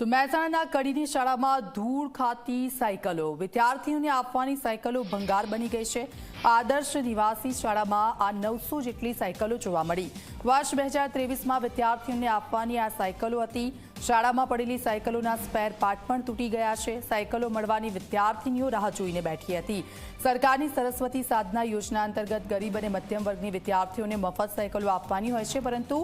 તો મહેસાણાના કડીની શાળામાં ધૂળ ખાતી સાયકલો. વિદ્યાર્થીઓને આપવાની સાયકલો ભંગાર બની ગઈ છે. આદર્શ નિવાસી શાળામાં આ નવસો જેટલી સાયકલો જોવા મળી. વર્ષ બે હજાર ત્રેવીસમાં વિદ્યાર્થીઓને આપવાની આ સાયકલો હતી શાળામાં પડેલી સાયકલોના સ્પેર પાર્ટ પણ તૂટી ગયા છે. સાયકલો મળવાની વિદ્યાર્થીનીઓ રાહ જોઈને બેઠી હતી. સરકારની સરસ્વતી સાધના યોજના અંતર્ગત ગરીબ અને મધ્યમ વર્ગની વિદ્યાર્થીઓને મફત સાયકલો આપવાની હોય છે, પરંતુ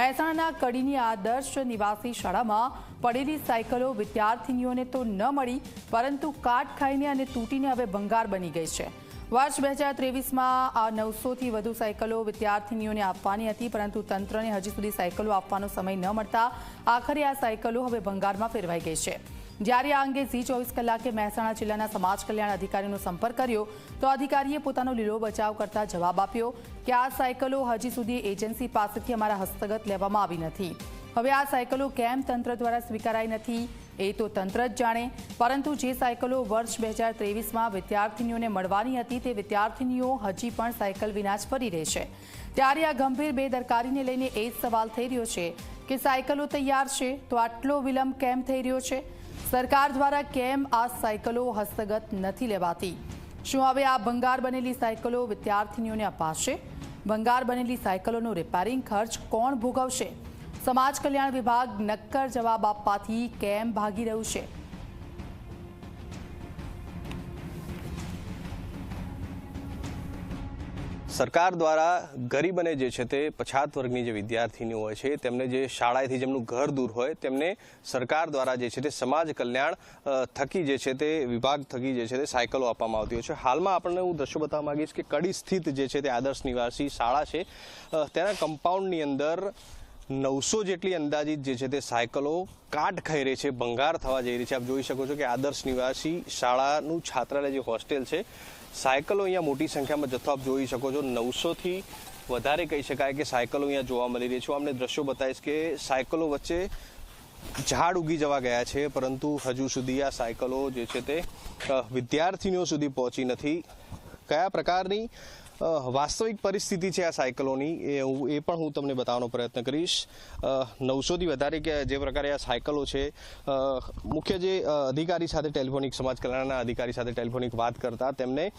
મહેસાણાના કડીની આદર્શ નિવાસી શાળામાં પડેલી સાયકલો વિદ્યાર્થીનીઓને તો ન મળી, પરંતુ કાટ ખાઈને અને તૂટીને હવે ભંગાર બની ગઈ છે. વર્ષ બે હજાર ત્રેવીસમાં આ નવસોથી વધુ સાયકલો વિદ્યાર્થીનીઓને આપવાની હતી, પરંતુ તંત્રને હજી સુધી સાયકલો આપવાનો સમય ન મળતા આખરે આ સાયકલો હવે ભંગારમાં ફેરવાઈ ગઈ છે. જ્યારે આ અંગે ઝી ચોવીસ કલાકે મહેસાણા જિલ્લાના સમાજ કલ્યાણ અધિકારીનો સંપર્ક કર્યો, તો અધિકારીએ પોતાનો લીલો બચાવ કરતા જવાબ આપ્યો કે આ સાયકલો હજી સુધી એજન્સી પાસેથી અમારા હસ્તગત લેવામાં આવી નથી. હવે આ સાયકલો કેમ તંત્ર દ્વારા સ્વીકારાઈ નથી? એ તો તંત્ર જ જાણે. પરંતુ જે સાયકલો વર્ષ બે હજાર ત્રેવીસમાં વિદ્યાર્થીનીઓને મળવાની હતી તે વિદ્યાર્થીનીઓ હજી પણ સાયકલ વિના જ ફરી રહે છે. ત્યારે આ ગંભીર બેદરકારીને લઈને એ જ સવાલ થઈ રહ્યો છે કે સાયકલો તૈયાર છે તો આટલો વિલંબ કેમ થઈ રહ્યો છે? સરકાર દ્વારા કેમ આ સાયકલો હસ્તગત નથી લેવાતી? શું હવે આ ભંગાર બનેલી સાયકલો વિદ્યાર્થીનીઓને અપાશે? ભંગાર બનેલી સાયકલોનો રિપેરિંગ ખર્ચ કોણ ભોગવશે? સમાજ કલ્યાણ વિભાગ નક્કર જવાબ આપવાથી કેમ ભાગી રહ્યું છે? સરકાર દ્વારા ગરીબ અને જે છે તે પછાત વર્ગની જે વિદ્યાર્થીનીઓ હોય છે, તેમને જે શાળાએથી જેમનું ઘર દૂર હોય, તેમને સરકાર દ્વારા જે છે તે સમાજ કલ્યાણ થકી જે છે તે વિભાગ થકી જે છે તે સાયકલો આપવામાં આવતી હોય છે. હાલમાં આપણને હું દ્રશ્યો બતાવવા માંગીશ કે કડી સ્થિત જે છે તે આદર્શ નિવાસી શાળા છે. તેના કમ્પાઉન્ડની અંદર નવસો જેટલી અંદાજિત જે છે તે સાયકલો કાટ ખાઈ રહી છે, ભંગાર થવા જઈ રહી છે. આપ જોઈ શકો છો કે આદર્શ નિવાસી શાળાનું છાત્રાલય જે હોસ્ટેલ છે, સાયકલો અહીંયા મોટી સંખ્યામાં જથ્થો આપ જોઈ શકો છો. નવસોથી વધારે કહી શકાય કે સાયકલો અહીંયા જોવા મળી રહી છે. હું અમને દ્રશ્યો બતાવીશ કે સાયકલો વચ્ચે ઝાડ ઉગી જવા ગયા છે, પરંતુ હજુ સુધી આ સાયકલો જે છે તે વિદ્યાર્થીનીઓ સુધી પહોંચી નથી. કયા પ્રકારની વાસ્તવિક પરિસ્થિતિ છે આ સાયકલોની એ એ પણ હું તમને બતાવવાનો પ્રયત્ન કરીશ. નવસોથી વધારે કે જે પ્રકારે આ સાયકલો છે મુખ્ય જે અધિકારી સાથે ટેલિફોનિક સમાજ કલ્યાણના અધિકારી સાથે ટેલિફોનિક વાત કરતા તેમને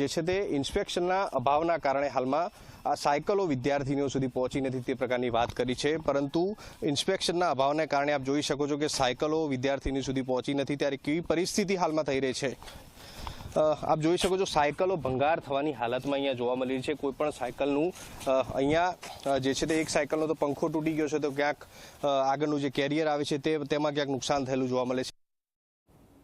જે છે તે ઇન્સ્પેક્શનના અભાવના કારણે હાલમાં આ સાયકલો વિદ્યાર્થીનીઓ સુધી પહોંચી નથી તે પ્રકારની વાત કરી છે. પરંતુ ઇન્સ્પેક્શનના અભાવને કારણે આપ જોઈ શકો છો કે સાયકલો વિદ્યાર્થીની સુધી પહોંચી નથી. ત્યારે કેવી પરિસ્થિતિ હાલમાં થઈ રહી છે? આપ જોઈ શકો છો સાયકલો ભંગાર થવાની હાલતમાં અહીંયા જોવા મળી છે. કોઈ પણ સાયકલનું અહીંયા જે છે તે એક સાયકલનો તો પંખો તૂટી ગયો છે, તો ક્યાંક આગળનું જે કેરિયર આવે છે તે, તેમાં ક્યાંક નુકસાન થયેલું જોવા મળે છે.